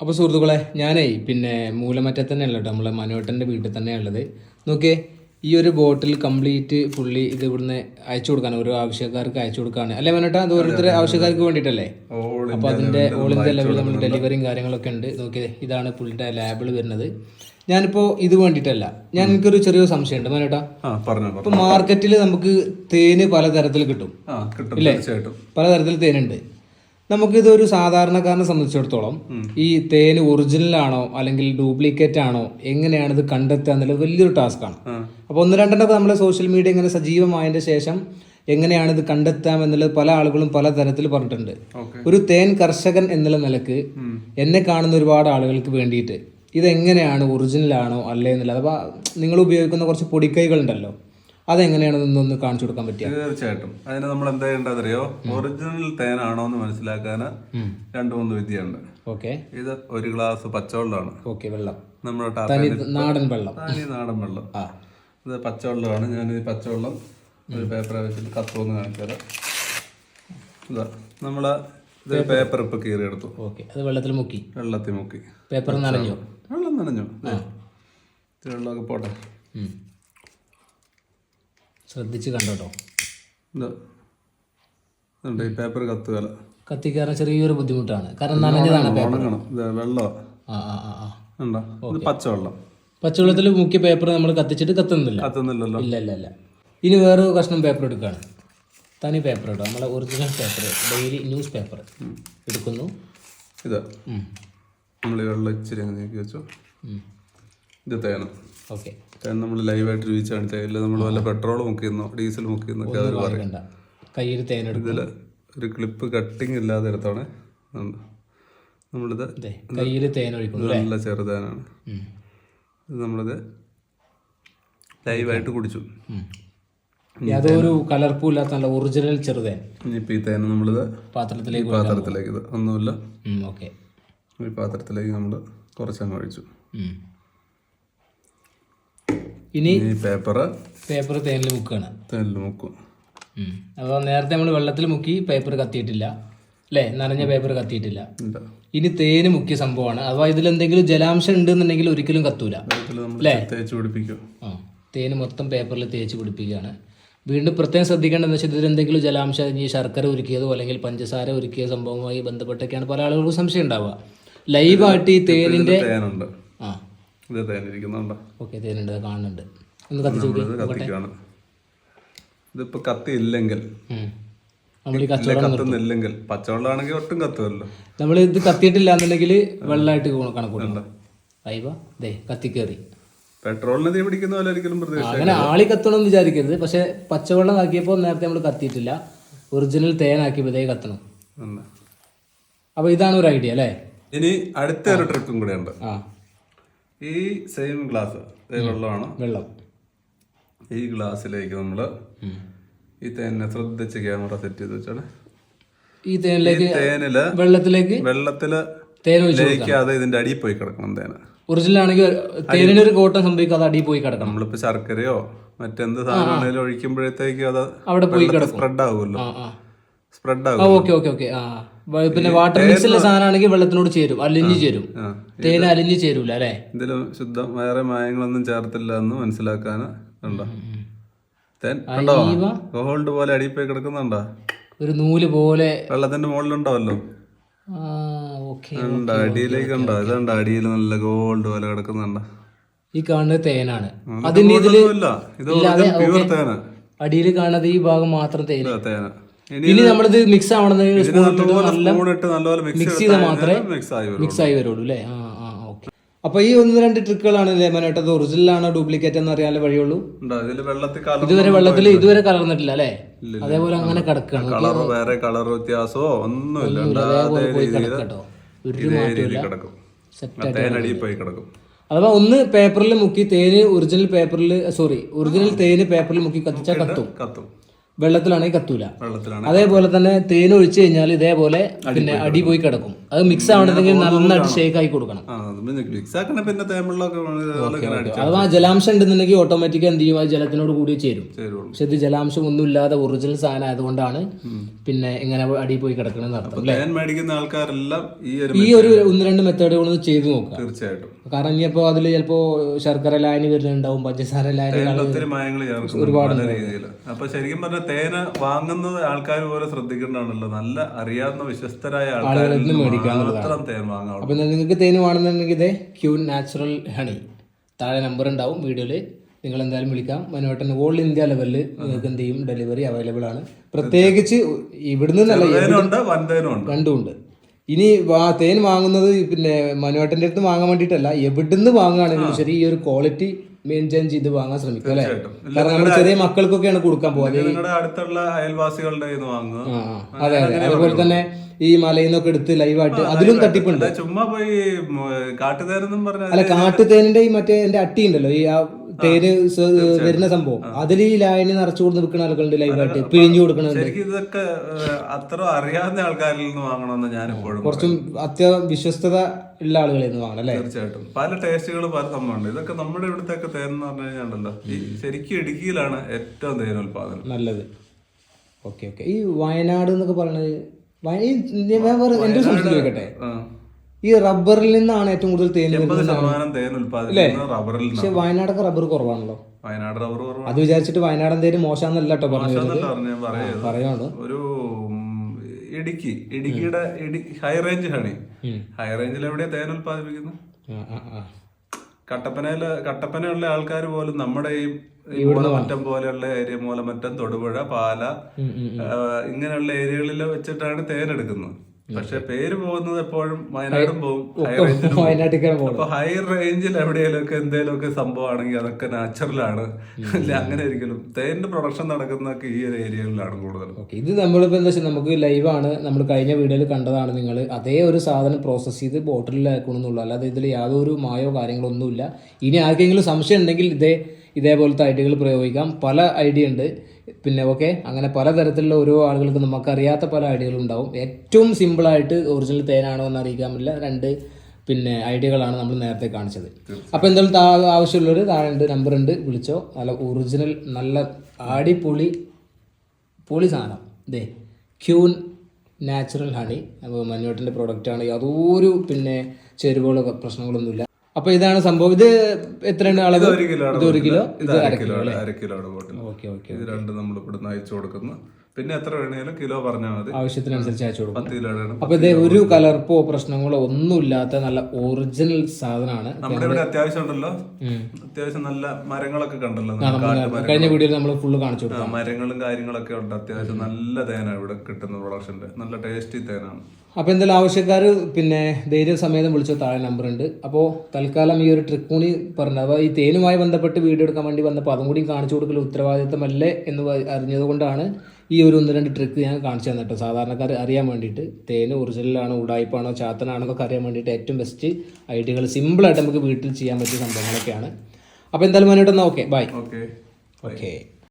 അപ്പോൾ സുഹൃത്തുക്കളെ ഞാനേ പിന്നെ മൂലമറ്റത്ത് തന്നെ ഉള്ളത് നമ്മളെ മനോട്ടന്റെ വീട്ടിൽ തന്നെയുള്ളത് നോക്കിയേ ഈ ഒരു ബോട്ടിൽ കംപ്ലീറ്റ് ഫുള്ളി ഇത് ഇവിടുന്ന് അയച്ചു കൊടുക്കാൻ ഓരോ ആവശ്യക്കാർക്ക് അയച്ചു കൊടുക്കാണ്. അല്ലേ മനോട്ട? അത് ഓരോരുത്തർ ആവശ്യക്കാർക്ക് വേണ്ടിയിട്ടല്ലേ? അപ്പോൾ അതിന്റെ ഓൾ ഇന്ത്യ ലെവലിൽ നമ്മൾ ഡെലിവറിയും കാര്യങ്ങളൊക്കെ ഉണ്ട്. നോക്കിയേ ഇതാണ് പുള്ളിയുടെ ലാബിൾ വരുന്നത്. ഞാനിപ്പോൾ ഇത് വേണ്ടിയിട്ടല്ല. ഞാൻ എനിക്കൊരു ചെറിയൊരു സംശയമുണ്ട്. മനോട്ടാ പറഞ്ഞു മാർക്കറ്റിൽ നമുക്ക് തേന് പലതരത്തിൽ കിട്ടും. കിട്ടും തീർച്ചയായിട്ടും. പലതരത്തിൽ തേനുണ്ട്. നമുക്കിതൊരു സാധാരണക്കാരനെ സംബന്ധിച്ചിടത്തോളം ഈ തേന് ഒറിജിനൽ ആണോ അല്ലെങ്കിൽ ഡ്യൂപ്ലിക്കേറ്റ് ആണോ എങ്ങനെയാണ് ഇത് കണ്ടെത്തുക എന്നുള്ളത് വലിയൊരു ടാസ്ക്കാണ്. ആണ് അപ്പോൾ ഒന്ന് രണ്ടെണ്ണമൊക്കെ നമ്മളെ സോഷ്യൽ മീഡിയ ഇങ്ങനെ സജീവമായതിന്റെ ശേഷം എങ്ങനെയാണ് ഇത് കണ്ടെത്താം എന്നുള്ളത് പല ആളുകളും പല തരത്തിൽ പറഞ്ഞിട്ടുണ്ട്. ഒരു തേൻ കർഷകൻ എന്നുള്ള നിലയ്ക്ക് എന്നെ കാണുന്ന ഒരുപാട് ആളുകൾക്ക് വേണ്ടിയിട്ട് ഇതെങ്ങനെയാണ് ഒറിജിനൽ ആണോ അല്ലേ എന്നുള്ളത്. അപ്പോൾ നിങ്ങൾ ഉപയോഗിക്കുന്ന കുറച്ച് പൊടിക്കൈകൾ ഉണ്ടല്ലോ അതെങ്ങനെയാണെന്ന് ഒന്ന് കാണിച്ചു കൊടുക്കാൻ പറ്റിയ? തീർച്ചയായിട്ടും. അതിന് നമ്മൾ എന്താ ചെയ്യേണ്ടതറിയോ ഒറിജിനൽ തേനാണോ എന്ന് മനസ്സിലാക്കാൻ രണ്ട് മൂന്ന് വിദ്യയുണ്ട്. ഓക്കെ. ഇത് ഒരു ഗ്ലാസ് പച്ചവെള്ളമാണ്. ഓക്കെ വെള്ളം. നമ്മുടെ നാടൻ വെള്ളം. തനി നാടൻ വെള്ളം. ആ. ഇത് പച്ചവെള്ളമാണ്. ഞാൻ ഈ പച്ചവെള്ളം ഒരു പേപ്പർ വെച്ചിട്ട് കത്തുമെന്ന് കാണിച്ചു തരാം. ഇതാ നമ്മൾ ഇത് പേപ്പർ. ഇപ്പൊ കീറി എടുത്തു ഓക്കെ അത് വെള്ളത്തിൽ മുക്കി. വെള്ളത്തിൽ മുക്കി. പേപ്പർ നനഞ്ഞു? വെള്ളം നനഞ്ഞു. വെള്ളമൊക്കെ പോട്ടെ. ശ്രദ്ധിച്ച് കണ്ടോട്ടോ. ഈ പേപ്പർ കത്തുകല കത്തിക്കാറ ചെറിയൊരു ബുദ്ധിമുട്ടാണ്. കാരണം നനഞ്ഞതാണ് പേപ്പർ വെള്ളം ആ ആ പച്ചവെള്ളം. പച്ചവെള്ളത്തിൽ മുക്കിയ പേപ്പർ നമ്മൾ കത്തിച്ചിട്ട് കത്തുന്നില്ല. കത്തുന്നില്ലല്ലോ. ഇല്ല ഇല്ല ഇല്ല. ഇനി വേറെ കഷ്ണം പേപ്പർ എടുക്കുകയാണ്. തനി പേപ്പർ ഇടുക. നമ്മളെ original paper daily news paper എടുക്കുന്നു. ഇത്. നമ്മൾ വെള്ളം ഇച്ചിരി വെച്ചു. ഇത് തേന ഓക്കെ. തേൻ നമ്മൾ ലൈവായിട്ട് രുചിച്ച് തേയില നമ്മൾ വല്ല പെട്രോൾ മുക്കിയെന്നോ ഡീസൽ മുക്കിയെന്നൊക്കെ അവർ പറയും. കയ്യിൽ തേനെടുക്കും. ഇതിൽ ഒരു ക്ലിപ്പ് കട്ടിങ് ഇല്ലാതെ എടുത്താണ്. നമ്മളിത് കയ്യിൽ തേൻ ഒഴിക്കുന്നു നല്ല ചെറുതേനാണ്. ഇത് നമ്മളിത് ലൈവായിട്ട് കുടിച്ചു. ഉം. യാതൊരു കലർപ്പും ഇല്ലാത്ത നല്ല ഒറിജിനൽ ചെറുതേൻ. ഇനിയിപ്പോൾ ഈ തേന നമ്മളിത് പാത്രത്തിലേക്ക് പാത്രത്തിലേക്ക് ഇത് ഒന്നുമില്ല. ഓക്കെ. ഈ പാത്രത്തിലേക്ക് നമ്മൾ കുറച്ചങ്ങ് ഒഴിച്ചു. ഇനി പേപ്പർ പേപ്പർ തേനിൽ മുക്കുകയാണ് തേനിൽ മുക്കും. അപ്പോൾ നേരത്തെ നമ്മൾ വെള്ളത്തിൽ മുക്കി പേപ്പർ കത്തിയിട്ടില്ല. അല്ലേ നനഞ്ഞ പേപ്പർ കത്തിയിട്ടില്ല. ഇനി തേന് മുക്കിയ സംഭവമാണ്. അഥവാ ഇതിൽ എന്തെങ്കിലും ജലാംശം ഉണ്ടെന്നുണ്ടെങ്കിൽ ഒരിക്കലും കത്തൂല. അല്ലേ തേച്ച് പിടിപ്പിക്കും. ആ. തേന് മൊത്തം പേപ്പറിൽ തേച്ച് പിടിപ്പിക്കുകയാണ്. വീണ്ടും പ്രത്യേകം ശ്രദ്ധിക്കേണ്ടതെന്ന് വെച്ചാൽ ഇതിൽ എന്തെങ്കിലും ജലാംശം ഈ ശർക്കര ഒരുക്കിയതോ അല്ലെങ്കിൽ പഞ്ചസാര ഒരുക്കിയ സംഭവവുമായി ബന്ധപ്പെട്ടൊക്കെയാണ് പല ആളുകൾക്കും സംശയം ഉണ്ടാവുക. ലൈവായിട്ട് ഈ തേനിന്റെ ആ. ഇത് തേനിരിക്കുന്നുണ്ടോ ഓക്കെ തേനുണ്ട് കാണുന്നുണ്ട്. ഒന്ന് കത്തിച്ച് കത്തിക്കാണ്. ഇതിപ്പോ കത്തി ഇല്ലെങ്കിൽ. നമ്മൾ ഈ ഇല്ല, കച്ചവടം കത്തുന്നില്ലെങ്കിൽ. പച്ചവെള്ളമാണെങ്കിൽ ഒട്ടും കത്തുമല്ലോ നമ്മൾ ഇത് കത്തിയിട്ടില്ല എന്നുണ്ടെങ്കിൽ വെള്ളമായിട്ട് അയ്യവ ദേ കത്തിക്കേറി. പെട്രോളിന് തീ പിടിക്കുന്ന പോലെ ഒരിക്കലും പ്രതീക്ഷ അങ്ങനെ ആളി കത്തണം വിചാരിക്കരുത്. പക്ഷെ പച്ചവെള്ളം ആക്കിയപ്പോൾ നേരത്തെ നമ്മൾ കത്തിയിട്ടില്ല. ഒറിജിനൽ തേനാക്കിയപ്പോൾ ഇതേ കത്തണം. അപ്പൊ ഇതാണ് ഒരു ഐഡിയ അല്ലേ? ഇനി അടുത്ത ഒരു ട്രിക്കും കൂടെ ഉണ്ട്. ആ. ഈ സെയിം ഗ്ലാസ് വെള്ളമാണ് വെള്ളം. ഈ ഗ്ലാസ്സിലേക്ക് നമ്മൾ ഈ തേനെ ശ്രദ്ധിച്ച് ക്യാമറ സെറ്റ് ചെയ്ത് വെച്ചാണ് ഈ തേനിലേക്ക് തേനിൽ വെള്ളത്തിലേക്ക് വെള്ളത്തിൽ ലയിക്കാതെ ഇതിന്റെ അടിയിൽ പോയി കിടക്കണം തേന. ഒറിജിനൽ ആണെങ്കിൽ ഒരു കോട്ടം സംഭവിക്കാതെ അടിയിൽ പോയി കിടക്കണം. നമ്മളിപ്പോ ശർക്കരയോ മറ്റെന്ത് സാധനമാണെങ്കിലും ഒഴിക്കുമ്പോഴത്തേക്കും അത് അവിടെ പോയി സ്പ്രെഡ് ആവുമല്ലോ. സ്പ്രെഡ് ആവും ഓക്കെ ഓക്കെ ഓക്കെ. ആ. പിന്നെ വാട്ടർ മിക്സ് ഉള്ള സാധനമാണെങ്കിൽ വെള്ളത്തിനോട് ചേരും. അലിഞ്ഞു ചേരും. തേൻ അലിഞ്ഞു ചേരൂല അല്ലേ? ഇതിലും ശുദ്ധം വേറെ മായങ്ങളൊന്നും ചേർത്തില്ല എന്ന് മനസ്സിലാക്കാൻ ഉണ്ടോ തേൻ ഉണ്ടോ? അയ്യവ. ഗോൾഡ് പോലെ അടിയിൽ പോയി കിടക്കുന്നുണ്ടോ? ഒരു നൂൽ പോലെ. വെള്ളത്തിന്റെ മുകളിലുണ്ടാവല്ലോ ഉണ്ട് അടിയിലേക്ക് ഉണ്ടോ ഇതുണ്ട് അടിയിൽ നല്ല ഗോൾഡ് പോലെ കിടക്കുന്നുണ്ടോ? ഈ കാണുന്നത് തേനാണ്. അതിന് ഇതിൽ അടിയിൽ കാണുന്നത് ഈ ഭാഗം മാത്രം തേന്. തേന. ഇനി നമ്മളിത് മിക്സ് നല്ലപോലെ മിക്സ് ചെയ്താൽ മാത്രമേ മിക്സ് ആയി വരുള്ളൂ. അല്ലേ? ആ ആ ഓക്കെ അപ്പൊ ഈ ഒന്ന് രണ്ട് ട്രിക്കുകളാണ് അത് ഒറിജിനൽ ആണോ ഡ്യൂപ്ലിക്കേറ്റ് എന്ന് അറിയാനുള്ള വഴിയുള്ളൂ? ഇതുവരെ വെള്ളത്തിൽ ഇതുവരെ കലർന്നിട്ടില്ല അല്ലേ? അതേപോലെ അങ്ങനെ കിടക്കാണ്. കളർ വേറെ കളർ വ്യത്യാസമോ ഒന്നുമില്ല. ഉണ്ട്. അതേ രീതിയിൽ കേട്ടോ ഒരു സെറ്റ് പോയി കിടക്കും. അഥവാ ഒന്ന് പേപ്പറിൽ മുക്കി തേന് ഒറിജിനൽ പേപ്പറിൽ സോറി ഒറിജിനൽ തേന് പേപ്പറിൽ മുക്കി കത്തിച്ചാൽ കത്തും. കത്തും. വെള്ളത്തിലാണെങ്കിൽ കത്തൂല. അതേപോലെ തന്നെ തേൻ ഒഴിച്ചു കഴിഞ്ഞാൽ ഇതേപോലെ പിന്നെ അടി പോയി കിടക്കും. അത് മിക്സ് ആവണമെങ്കിൽ നന്നായിട്ട് ഷേക്ക് ആയി കൊടുക്കണം. അഥവാ ജലാംശം ഉണ്ടെന്നുണ്ടെങ്കിൽ ഓട്ടോമാറ്റിക് എന്ത് ചെയ്യും? അത് ജലത്തിനോട് കൂടി ചേരും. പക്ഷെ ഇത് ജലാംശം ഒന്നും ഇല്ലാതെ ഒറിജിനൽ സാധനം ആയതുകൊണ്ടാണ് പിന്നെ ഇങ്ങനെ അടി പോയി കിടക്കണമെന്ന് അർത്ഥം മേടിക്കുന്ന ആൾക്കാരെല്ലാം ഈ ഒരു ഒന്ന് രണ്ട് മെത്തേഡുകളൊന്ന് ചെയ്തു നോക്കുക. തീർച്ചയായിട്ടും. കാരണം ഇനിയിപ്പോ അതിൽ ചിലപ്പോ ശർക്കര ലായനി വരുന്നുണ്ടാവും പഞ്ചസാര ലായനി ഒരുപാട് അപ്പൊ ശരിക്കും പറഞ്ഞ തേന വാങ്ങുന്നത് ആൾക്കാർ പോലെ ശ്രദ്ധിക്കേണ്ടതാണല്ലോ. നല്ല അറിയാവുന്ന വിശ്വസ്തരായ ആൾക്കാർ നിന്ന് മാത്രം തേൻ വാങ്ങാവുള്ളൂ. അപ്പൊ നിങ്ങൾക്ക് തേൻ വേണമെന്നുണ്ടെങ്കിൽ ഇതേ ക്യൂൻ നാച്ചുറൽ ഹണി. താഴെ നമ്പർ ഉണ്ടാവും വീഡിയോയിൽ നിങ്ങൾ എന്തായാലും വിളിക്കാം. മനോട്ടൻ ഓൾ ഇന്ത്യ ലെവലിൽ നിങ്ങൾക്ക് എന്ത് ചെയ്യും? ഡെലിവറി അവൈലബിൾ ആണ്. പ്രത്യേകിച്ച് ഇവിടുന്ന് നല്ല തേനുണ്ട് വൻതേനും ഉണ്ട് രണ്ടും ഉണ്ട് ഇനി തേൻ വാങ്ങുന്നത് പിന്നെ മനോട്ടന്റെ അടുത്ത് വാങ്ങാൻ വേണ്ടിയിട്ടല്ല എവിടുന്ന് വാങ്ങുകയാണെങ്കിലും ശരി ഈ ഒരു ക്വാളിറ്റി മെയിന്റെയിൻ ചെയ്ത് വാങ്ങാൻ ശ്രമിക്കും അല്ലേ. കാരണം നമ്മുടെ ചെറിയ മക്കൾക്കൊക്കെയാണ് കൊടുക്കാൻ പോകുന്നത് നിങ്ങളുടെ അടുത്തുള്ള അയൽവാസികളുടെ വാങ്ങുക. അതെ അതെ. അതുപോലെ തന്നെ ഈ മലയിൽ നിന്നൊക്കെ എടുത്ത് ലൈവായിട്ട് അതിലും തട്ടിപ്പുണ്ട്. അല്ല, ചുമ്മാ പോയി കാട്ടുതേനെന്നും പറഞ്ഞ അല്ല കാട്ടുതേനിന്റെ ഈ മറ്റേ എന്റെ അട്ടി ഉണ്ടല്ലോ ഈ ആ സ- വരുന്ന സംഭവം. അതിൽ ഈ ലായനി നിറച്ചു കൊടുത്ത് വിൽക്കുന്ന ആളുകളുണ്ട് ലൈവായിട്ട് പിഴിഞ്ഞു കൊടുക്കണുണ്ട് ശരിക്കും ഇതൊക്കെ അത്ര അറിയാവുന്ന ആൾക്കാരിൽ നിന്ന് വാങ്ങണമെന്ന് ഞാൻ എപ്പോഴും കുറച്ചും അത്യ വിശ്വസ്തത ഉള്ള ആളുകളിൽ നിന്ന് വാങ്ങണം അല്ലേ? തീർച്ചയായിട്ടും. പല ടേസ്റ്റുകൾ പല സംഭവമുണ്ട് ഇതൊക്കെ നമ്മുടെ ഇവിടുത്തെ ഒക്കെ തേൻ എന്ന് പറഞ്ഞു കഴിഞ്ഞാൽ ഈ ശരിക്കും ഇടുക്കിയിലാണ് ഏറ്റവും തേൻ ഉൽപാദനം നല്ലത്. Okay okay. ഈ വയനാട് എന്നൊക്കെ ഞാൻ വേറെ എന്റെ സംശയം ചോദിക്കട്ടെ. ഈ റബ്ബറിൽ നിന്നാണ് ഏറ്റവും കൂടുതൽ തേൻ ശതമാനം റബ്ബറിൽ പക്ഷെ വയനാടൊക്കെ റബ്ബർ കുറവാണല്ലോ. വയനാട് റബ്ബർ അത് വിചാരിച്ചിട്ട് വയനാടൻ എന്തേലും മോശമെന്നല്ല കേട്ടോ പറഞ്ഞു ഒരു ഇടുക്കി ഇടുക്കിയുടെ ഹൈ റേഞ്ച് ഹണി. ഹൈ റേഞ്ചിൽ എവിടെയാ തേൻ ഉൽപ്പാദിപ്പിക്കുന്നത്. കട്ടപ്പനയിൽ കട്ടപ്പനയുള്ള ആൾക്കാർ പോലും നമ്മുടെ ഈ മൂലമറ്റം പോലെയുള്ള ഏരിയ മൂലമറ്റം തൊടുപുഴ പാല ഇങ്ങനെയുള്ള ഏരിയകളിൽ വെച്ചിട്ടാണ് തേൻ എടുക്കുന്നത്. പക്ഷെ പേര് പോകുന്നത് എപ്പോഴും വയനാടും പോകും. അപ്പൊ ഹൈ റേഞ്ചിൽ എവിടെയെങ്കിലും ഒക്കെ എന്തെങ്കിലും ഒക്കെ സംഭവമാണെങ്കിൽ അതൊക്കെ നാച്ചുറലാണ് അല്ല? അങ്ങനെ ഒരിക്കലും തേനിന്റെ പ്രൊഡക്ഷൻ നടക്കുന്നതൊക്കെ ഈ ഒരു ഏരിയകളിലാണ് കൂടുതൽ ഇത് നമ്മളിപ്പോ എന്താ വെച്ചാൽ നമുക്ക് ലൈവാണ് നമ്മൾ കഴിഞ്ഞ വീഡിയോയിൽ കണ്ടതാണ് നിങ്ങൾ അതേ ഒരു സാധനം പ്രോസസ്സ് ചെയ്ത് ബോട്ടിലാക്കണമെന്നുള്ളൂ അല്ലാതെ ഇതിൽ യാതൊരു മായോ കാര്യങ്ങളോ ഒന്നുമില്ല. ഇനി ആർക്കെങ്കിലും സംശയം ഉണ്ടെങ്കിൽ ഇതേ ഇതേപോലത്തെ ഐഡിയകൾ പ്രയോഗിക്കാം. പല ഐഡിയ ഉണ്ട്. പിന്നെ ഓക്കെ അങ്ങനെ പലതരത്തിലുള്ള ഓരോ ആളുകൾക്ക് നമുക്കറിയാത്ത പല ഐഡിയകളും ഉണ്ടാവും. ഏറ്റവും സിമ്പിളായിട്ട് ഒറിജിനൽ തേനാണോ എന്ന് അറിയിക്കാൻ പറ്റില്ല. രണ്ട് പിന്നെ ഐഡിയകളാണ് നമ്മൾ നേരത്തെ കാണിച്ചത്. അപ്പോൾ എന്തായാലും താ ആവശ്യമുള്ളവർ താഴെ ഉണ്ട് നമ്പർ ഉണ്ട് വിളിച്ചോ. നല്ല ഒറിജിനൽ നല്ല ആടിപൊളി പൊളി സാധനം. ഇതേ ക്യൂൻ നാച്ചുറൽ ഹണി. അപ്പോൾ മഞ്ഞോട്ടിന്റെ പ്രൊഡക്റ്റാണ് യാതൊരു പിന്നെ ചേരുവകളോ പ്രശ്നങ്ങളൊന്നുമില്ല. അപ്പോൾ ഇതാണ് സംഭവം. ഇത് എത്രയാണ് അളവ്? ഒരു കിലോ ഇത് ഒരു കിലോ? ഇത് അര കിലോ അര കിലോയുടെ ബോട്ടിൽ ഓക്കെ ഓക്കെ ഇത് രണ്ട് നമ്മൾ ഇവിടുന്ന് അയച്ചു കൊടുക്കുന്നു. പിന്നെ എത്ര വേണേലും കിലോ പറഞ്ഞാൽ മതി. ആവശ്യത്തിനനുസരിച്ച് അയച്ചു കൊടുക്കും. പത്ത് കിലോയുടെ അപ്പോൾ ഇതേ ഒരു കലർപ്പോ പ്രശ്നങ്ങളോ ഒന്നും ഇല്ലാത്ത നല്ല ഒറിജിനൽ സാധനമാണ് നമ്മുടെ ഇവിടെ അത്യാവശ്യം ഉണ്ടല്ലോ. അത്യാവശ്യം നല്ല മരങ്ങളൊക്കെ കണ്ടല്ലോ മരങ്ങൾ. കഴിഞ്ഞ വീഡിയോയിൽ നമ്മൾ ഫുള്ള് കാണിച്ചു കൊടുക്കും ആ, മരങ്ങളും കാര്യങ്ങളൊക്കെ ഉണ്ട്. അത്യാവശ്യം നല്ല തേന ഇവിടെ കിട്ടുന്ന പ്രൊഡക്ഷന്റെ നല്ല ടേസ്റ്റി തേനാണ് അപ്പോൾ എന്തായാലും ആവശ്യക്കാർ പിന്നെ ധൈര്യസമേതം വിളിച്ച താഴെ നമ്പർ ഉണ്ട്. അപ്പോൾ തൽക്കാലം ഈ ഒരു ട്രിക്ക് കൂടി പറഞ്ഞു അപ്പോൾ ഈ തേനുമായി ബന്ധപ്പെട്ട് വീഡിയോ എടുക്കാൻ വേണ്ടി വന്നപ്പോൾ അതും കൂടി കാണിച്ചു കൊടുക്കൽ ഉത്തരവാദിത്തമല്ലേ എന്ന് വ- അറിഞ്ഞതുകൊണ്ടാണ് ഈ ഒരു ഒന്ന് രണ്ട് ട്രിക്ക് ഞാൻ കാണിച്ചു തന്നിട്ടോ. സാധാരണക്കാർ അറിയാൻ വേണ്ടിയിട്ട്. തേന് ഒറിജിനലാണോ ഉടായ്പാണോ ചാത്തനാണോ എന്നൊക്കെ അറിയാൻ വേണ്ടിയിട്ട് ഏറ്റവും ബെസ്റ്റ് ഐഡിയകൾ സിമ്പിളായിട്ട് നമുക്ക് വീട്ടിൽ ചെയ്യാൻ പറ്റിയ സംഭവങ്ങളൊക്കെയാണ്. അപ്പോൾ എന്തായാലും മുന്നോട്ട് ഓക്കെ ബൈ ഓക്കെ ഓക്കെ